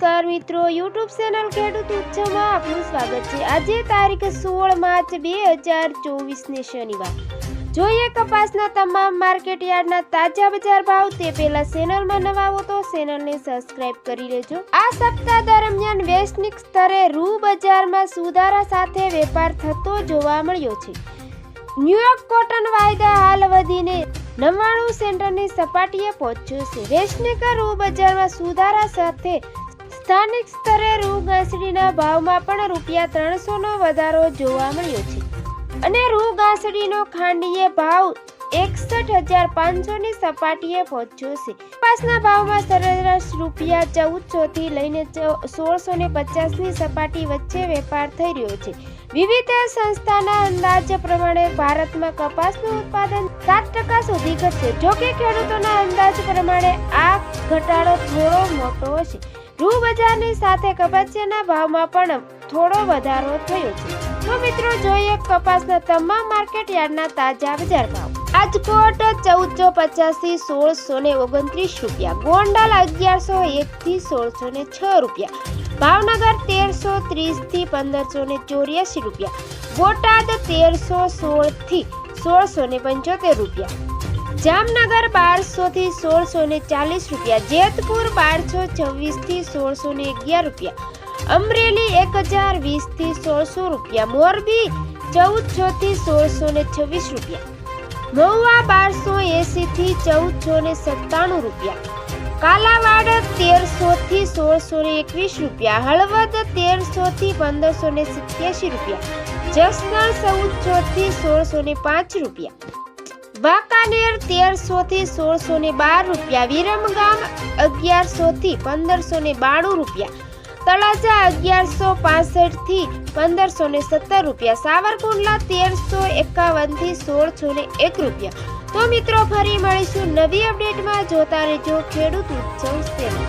મિત્રો YouTube channel ખેડૂત ઉત્સવમાં આપનું સ્વાગત છે. આજે તારીખ સોળ માર્ચ બે હજાર ચોવીસને શનિવાર. જોઈએ કપાસના તમામ માર્કેટ યાર્ડના તાજા બજાર ભાવ, તે પહેલા ચેનલમાં નવા હો તો ચેનલને સબસ્ક્રાઇબ કરી લેજો. આ સપ્તાહ દરમિયાન વૈશ્વિક સ્તરે રૂ બજારમાં સુધારા સાથે વેપાર થતો જોવા મળ્યો છે. ન્યુયોર્ક કોટન વાયદા હાલ વધીને નવ્વાણું સેન્ટરની સપાટીએ પહોંચ્યો છે. વૈશ્વિક રૂ બજારમાં સુધારા સાથે સ્થાનિક સ્તરે રૂ ઘાસડીના ભાવમાં પણ રૂપિયા ત્રણસોનો વધારો જોવા મળ્યો છે. અને રૂ ઘાસડીનો ખાંડીએ ભાવ એકસઠ હજાર પાંચસોની સપાટીએ પહોંચ્યો છે. કપાસના ભાવમાં સરેરાશ રૂપિયા ચૌદસો થી લઈને સોળસો ને પચાસની સપાટી વચ્ચે વેપાર થઈ રહ્યો છે. વિવિધ સંસ્થાના અંદાજ પ્રમાણે ભારતમાં કપાસનું ઉત્પાદન સાત ટકા સુધી ઘટશે. જોકે ખેડૂતોના અંદાજ પ્રમાણે આ ઘટાડો થોડો મોટો છે રૂ બજારની સાથે કપાસિયાના ભાવમાં પણ થોડો વધારો થયો છે. તો મિત્રો જોઈએ કપાસના તમામ માર્કેટ યાર્ડના તાજા બજાર ભાવ. રાજકોટ ચૌદસો પચાસથી સોળસો ને ઓગણત્રીસ રૂપિયા, ગોંડલ અગિયારસો એકથી સોળસો ને છ રૂપિયા, ભાવનગર તેરસો ત્રીસથી પંદરસો ને ચોર્યાસી રૂપિયા, બોટાદ તેરસો સોળથી સોળસો ને પંચોતેર રૂપિયા જામનગર બારસો થી સોળસો ને ચાલીસ રૂપિયા, જેતપુર બારસો છવ્વીસથી સોળસો ને અગિયાર રૂપિયા, અમરેલી એક હજાર વીસથી સોળસો રૂપિયા, મોરબી ચૌદસો થી સોળસો ને છવ્વીસ રૂપિયા, મહુવા બારસો એસી થી ચૌદસો ને સત્તાણું રૂપિયા, કાલાવાડ તેરસો થી સોળસો ને એકવીસ રૂપિયા, હળવદ તેરસો થી પંદરસો ને સિત્યાસી રૂપિયા, જસદણ ચૌદસો થી સોળસો ને પાંચ રૂપિયા વાંકાનેર તેરસો થી સોળસો ને બાર રૂપિયા, વિરમગામ અગિયારસો થી પંદરસો ને બાણું રૂપિયા, તળાજા અગિયારસો પાસઠથી પંદરસો ને સત્તર રૂપિયા, સાવરકુંડલા તેરસો એકાવનથી સોળસો ને એક રૂપિયા. તો મિત્રો, ફરી મળીશું નવી અપડેટમાં. જોતા રહેજો ખેડૂત ઉત્સવ સેવા.